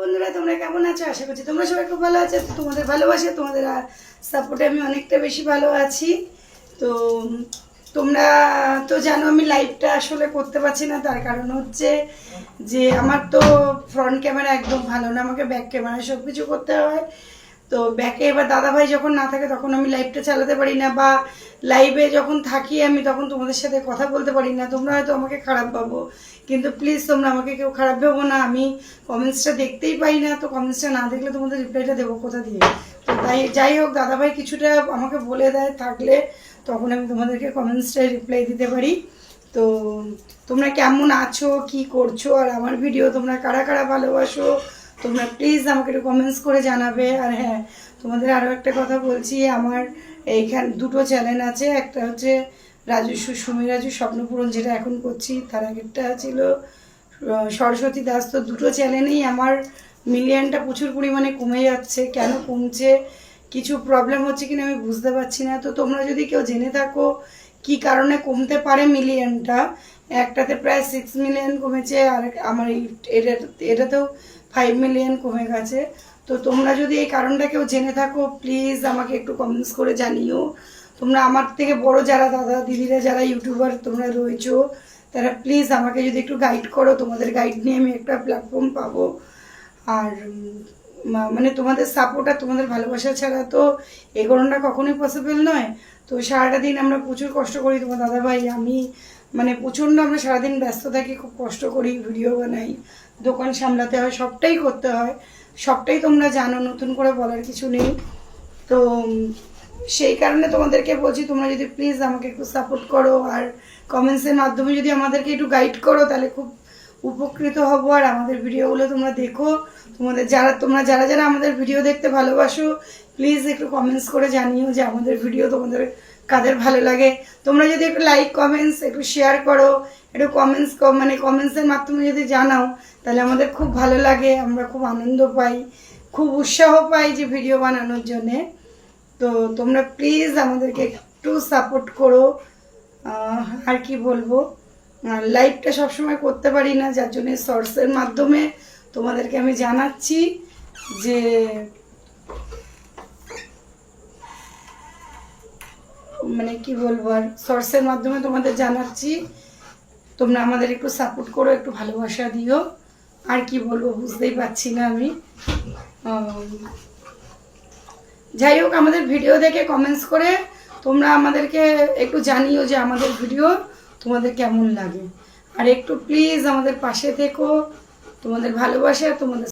বন্ধুরা, তোমরা কেমন আছো? আশা করছি তোমরা সবাই খুব ভালো আছো। তোমাদের ভালোবাসে, তোমাদের সাপোর্টে আমি অনেকটা বেশি ভালো আছি। তো, তোমরা তো জানো আমি লাইভটা আসলে করতে পারছি না, তার কারণ হচ্ছে যে আমার তো ফ্রন্ট ক্যামেরা একদম ভালো না, আমাকে ব্যাক ক্যামেরা সব কিছু করতে হয়। তো ব্যাকে এবার দাদাভাই যখন না থাকে তখন আমি লাইভটা চালাতে পারি না বা লাইভে যখন থাকি আমি তখন তোমাদের সাথে কথা বলতে পারি না। তোমরা হয়তো আমাকে খারাপ ভাবো, কিন্তু প্লিজ তোমরা আমাকে কেউ খারাপ ভাবো না। আমি কমেন্টসটা দেখতেই পাই না, তো কমেন্টসটা না দেখলে তোমাদের রিপ্লাইটা দেবো কোথা দিয়ে? তো তাই, যাই হোক, দাদাভাই কিছুটা আমাকে বলে দেয় থাকলে, তখন আমি তোমাদেরকে কমেন্টসটায় রিপ্লাই দিতে পারি। তো তোমরা কেমন আছো, কি করছ, আর আমার ভিডিও তোমরা কারা কারা ভালোবাসো তোমরা প্লিজ আমাকে একটু কমেন্টস করে জানাবে। আর হ্যাঁ তোমাদের আরও একটা কথা বলছি, আমার এইখান দুটো চ্যানেল আছে। একটা হচ্ছে রাজু সুমি রাজু স্বপ্নপূরণ যেটা এখন করছি, তার আগেরটা ছিল সরস্বতী দাস। তো দুটো চ্যানেলেই আমার মিলিয়নটা প্রচুর পরিমাণে কমে যাচ্ছে। কেন কমছে? কিছু প্রবলেম হচ্ছে কিনা আমি বুঝতে পারছি না। তো তোমরা যদি কেউ জেনে থাকো, কি কারণে কমতে পারে মিলিয়নটা একটাতে প্রায় সিক্স মিলিয়ন কমেছে, আর আমার এটাতেও ফাইভ মিলিয়ন কমে গেছে। তো তোমরা যদি এই কারণটা কেউ জেনে থাকো প্লিজ আমাকে একটু কমেন্টস করে জানিও। তোমরা আমার থেকে বড় যারা দাদা, দিদিরা, যারা ইউটিউবার তোমরা রয়েছো, তারা প্লিজ আমাকে যদি একটু গাইড করো। তোমাদের গাইড নিয়ে আমি একটা প্ল্যাটফর্ম পাবো। আর মানে তোমাদের সাপোর্ট আর তোমাদের ভালোবাসা ছাড়া তো এগোনোটা কখনোই পসিবল নয়। তো সারাটা দিন আমরা প্রচুর কষ্ট করি তোমার দাদাভাই, আমি মানে প্রচণ্ড আমরা সারাদিন ব্যস্ত থাকি, খুব কষ্ট করি, ভিডিও বানাই, দোকান সামলাতে হয়, সবটাই করতে হয়। সবটাই তোমরা জানো, নতুন করে বলার কিছু নেই। তো সেই কারণে তোমাদেরকে বলছি, তোমরা যদি প্লিজ আমাকে একটু সাপোর্ট করো, আর কমেন্টসের মাধ্যমে যদি আমাদেরকে একটু গাইড করো, তাহলে খুব উপকৃত হব আর আমাদের ভিডিওগুলো তোমরা দেখো। তোমাদের যারা, তোমরা যারা যারা আমাদের ভিডিও দেখতে ভালোবাসো প্লিজ একটু কমেন্টস করে জানিও যে আমাদের ভিডিও তোমাদের কাদের ভালো লাগে। তোমরা যদি একটু লাইক কমেন্টস একটু শেয়ার করো, একটু কমেন্টস মানে কমেন্টসের মাধ্যমে যদি জানাও, তাহলে আমাদের খুব ভালো লাগে, আমরা খুব আনন্দ পাই, খুব উৎসাহ পাই যে ভিডিও বানানোর জন্যে। তো তোমরা প্লিজ আমাদেরকে একটু সাপোর্ট করো। আর কি বলব? লাইভটা সবসময় করতে পারি না, যার জন্য শর্টসের মাধ্যমে তোমাদেরকে আমি জানাচ্ছি যে মানে কি বলব আর শর্টসের মাধ্যমে তোমাদের জানাচ্ছি। তোমরা আমাদের একটু সাপোর্ট করো, একটু ভালোবাসা দিও। আর কি বলব, বুঝতেই পারছি না আমি। যাই হোক, আমাদের ভিডিও দেখে কমেন্টস করে তোমরা আমাদেরকে একটু জানিও যে আমাদের ভিডিও তোমাদের কেমন লাগে? আর একটু প্লিজ আমাদের পাশে থেকো। তোমাদের ভালোবাসা তোমাদের